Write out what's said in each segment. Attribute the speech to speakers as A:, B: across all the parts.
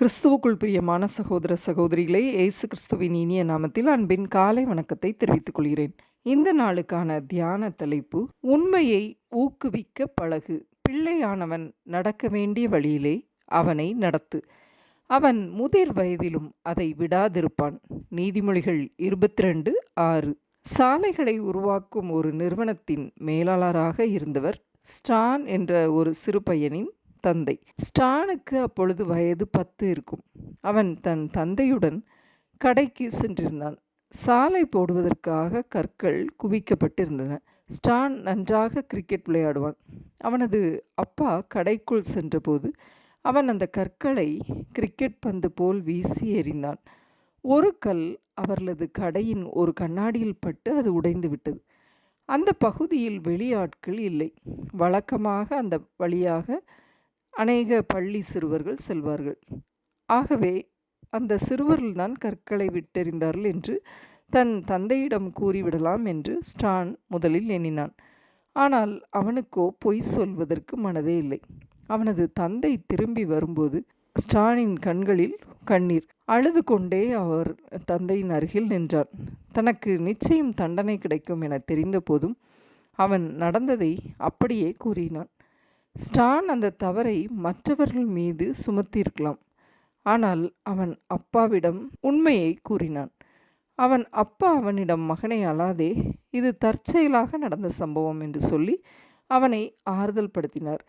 A: கிறிஸ்துவுக்குள் பிரியமான சகோதர சகோதரிகளை இயேசு கிறிஸ்துவின் இனிய நாமத்தில் அன்பின் காலை வணக்கத்தை தெரிவித்துக் கொள்கிறேன். இந்த நாளுக்கான தியான தலைப்பு உண்மையை ஊக்குவிக்க பழகு. பிள்ளையானவன் நடக்க வேண்டிய வழியிலே அவனை நடத்து. அவன் முதிர் வயதிலும் அதை விடாதிருப்பான். நீதிமொழிகள் இருபத்தி ரெண்டு ஆறு. சாலைகளை உருவாக்கும் ஒரு நிறுவனத்தின் மேலாளராக இருந்தவர் ஸ்டான் என்ற ஒரு சிறு பையனின் தந்தை. ஸ்டானுக்கு அப்பொழுது வயது பத்து இருக்கும். அவன் தன் தந்தையுடன் கடைக்கு சென்றிருந்தான். சாலை போடுவதற்காக கற்கள் குவிக்கப்பட்டிருந்தன. ஸ்டான் நன்றாக கிரிக்கெட் விளையாடுவான். அவனது அப்பா கடைக்குள் சென்றபோது அவன் அந்த கற்களை கிரிக்கெட் பந்து போல் வீசி எறிந்தான். ஒரு கல் அவர்களது கடையின் ஒரு கண்ணாடியில் பட்டு அது உடைந்து விட்டது. அந்த பகுதியில் வெளியாட்கள் இல்லை. வழக்கமாக அந்த வழியாக அநேக பள்ளி சிறுவர்கள் செல்வார்கள். ஆகவே அந்த சிறுவர்கள்தான் கற்களை விட்டெறிந்தார்கள் என்று தன் தந்தையிடம் கூறிவிடலாம் என்று ஸ்டான் முதலில் எண்ணினான். ஆனால் அவனுக்கோ பொய் சொல்வதற்கு மனதே இல்லை. அவனது தந்தை திரும்பி வரும்போது ஸ்டானின் கண்களில் கண்ணீர். அழுது கொண்டே அவர் தந்தையின் அருகில் நின்றான். தனக்கு நிச்சயம் தண்டனை கிடைக்கும் என தெரிந்த போதும் அவன் நடந்ததை அப்படியே கூறினான். ஸ்டான் அந்த தவறை மற்றவர்கள் மீது சுமத்தியிருக்கலாம். ஆனால் அவன் அப்பாவிடம் உண்மையை கூறினான். அவன் அப்பா அவனிடம் மகனை அழாதே. இது தற்செயலாக நடந்த சம்பவம் என்று சொல்லி அவனை ஆறுதல் படுத்தினார்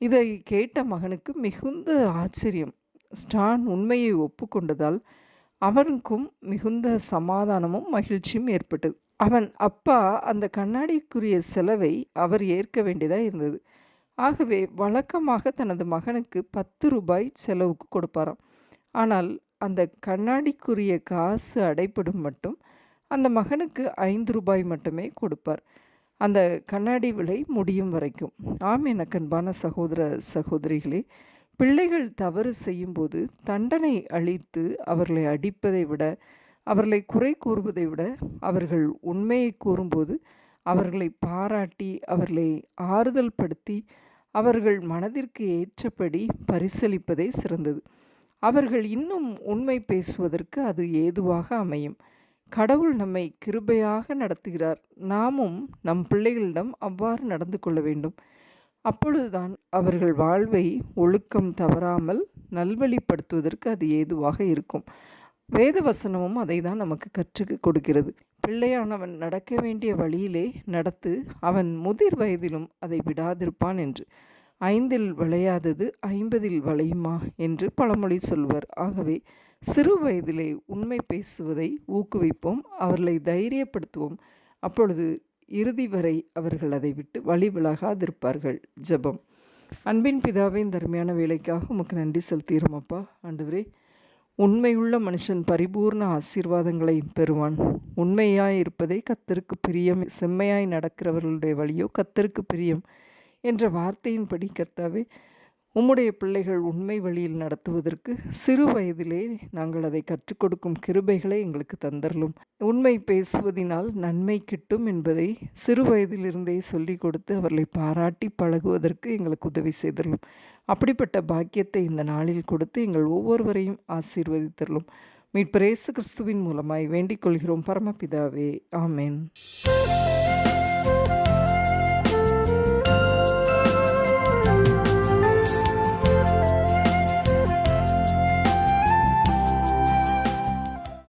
A: இதை கேட்ட மகனுக்கு மிகுந்த ஆச்சரியம். ஸ்டான் உண்மையை ஒப்புக்கொண்டதால் அவனுக்கும் மிகுந்த சமாதானமும் மகிழ்ச்சியும் ஏற்பட்டது. அவன் அப்பா அந்த கண்ணாடிக்குரிய செலவை அவர் ஏற்க வேண்டியதாக இருந்தது. ஆகவே வழக்கமாக தனது மகனுக்கு பத்து ரூபாய் செலவுக்கு கொடுப்பாராம். ஆனால் அந்த கண்ணாடிக்குரிய காசு அடைப்படும் மட்டும் அந்த மகனுக்கு ஐந்து ரூபாய் மட்டுமே கொடுப்பார். அந்த கண்ணாடி விலை முடியும் வரைக்கும். ஆம் எனக்கன்பான சகோதர சகோதரிகளே பிள்ளைகள் தவறு செய்யும்போது தண்டனை அளித்து அவர்களை அடிப்பதை விட அவர்களை குறை கூறுவதை விட அவர்கள் உண்மையை கூறும்போது அவர்களை பாராட்டி அவர்களை ஆறுதல் படுத்தி அவர்கள் மனதிற்கு ஏற்றபடி பரிசளிப்பதே சிறந்தது. அவர்கள் இன்னும் உண்மை பேசுவதற்கு அது ஏதுவாக அமையும். கடவுள் நம்மை கிருபையாக நடத்துகிறார். நாமும் நம் பிள்ளைகளிடம் அவ்வாறு நடந்து கொள்ள வேண்டும். அப்பொழுதுதான் அவர்கள் வாழ்வை ஒழுக்கம் தவறாமல் நல்வழிப்படுத்துவதற்கு அது ஏதுவாக இருக்கும். வேத வசனமும் அதை தான் நமக்கு கற்றுக் கொடுக்கிறது. பிள்ளையானவன் நடக்க வேண்டிய வழியிலே நடத்து அவன் முதிர் வயதிலும் அதை விடாதிருப்பான் என்று. ஐந்தில் விளையாதது ஐம்பதில் வளையுமா என்று பழமொழி சொல்வர். ஆகவே சிறு வயதிலே உண்மை பேசுவதை ஊக்குவிப்போம் அவர்களை தைரியப்படுத்துவோம். அப்பொழுது இறுதி வரை அவர்கள் அதை விட்டு வழி விலகாதிருப்பார்கள். ஜபம். அன்பின் பிதாவின் தருமையான வேலைக்காக உமக்கு நன்றி செலுத்துகிறோம் அப்பா. ஆண்டவரே உண்மையுள்ள மனுஷன் பரிபூர்ண ஆசீர்வாதங்களை பெறுவான். உண்மையாய் இருப்பதே கத்தருக்கு பிரியம். செம்மையாய் நடக்கிறவர்களுடைய வழியோ கத்தருக்கு பிரியம் என்ற வார்த்தையின்படி கர்த்தாவே உம்முடைய பிள்ளைகள் உண்மை வழியில் நடத்துவதற்கு சிறு வயதிலே நாங்கள் அதை கற்றுக் கொடுக்கும் கிருபைகளை எங்களுக்கு தந்தரலும். உண்மை பேசுவதினால் நன்மை கிட்டும் என்பதை சிறு வயதிலிருந்தே சொல்லிக் கொடுத்து அவர்களை பாராட்டி பழகுவதற்கு எங்களுக்கு உதவி செய்தரலும். அப்படிப்பட்ட பாக்கியத்தை இந்த நாளில் கொடுத்து எங்கள் ஒவ்வொருவரையும் ஆசீர்வதித்தரலும். மீட்பரேசு கிறிஸ்துவின் மூலமாய் வேண்டிக் கொள்கிறோம். பரமபிதாவே ஆமேன்.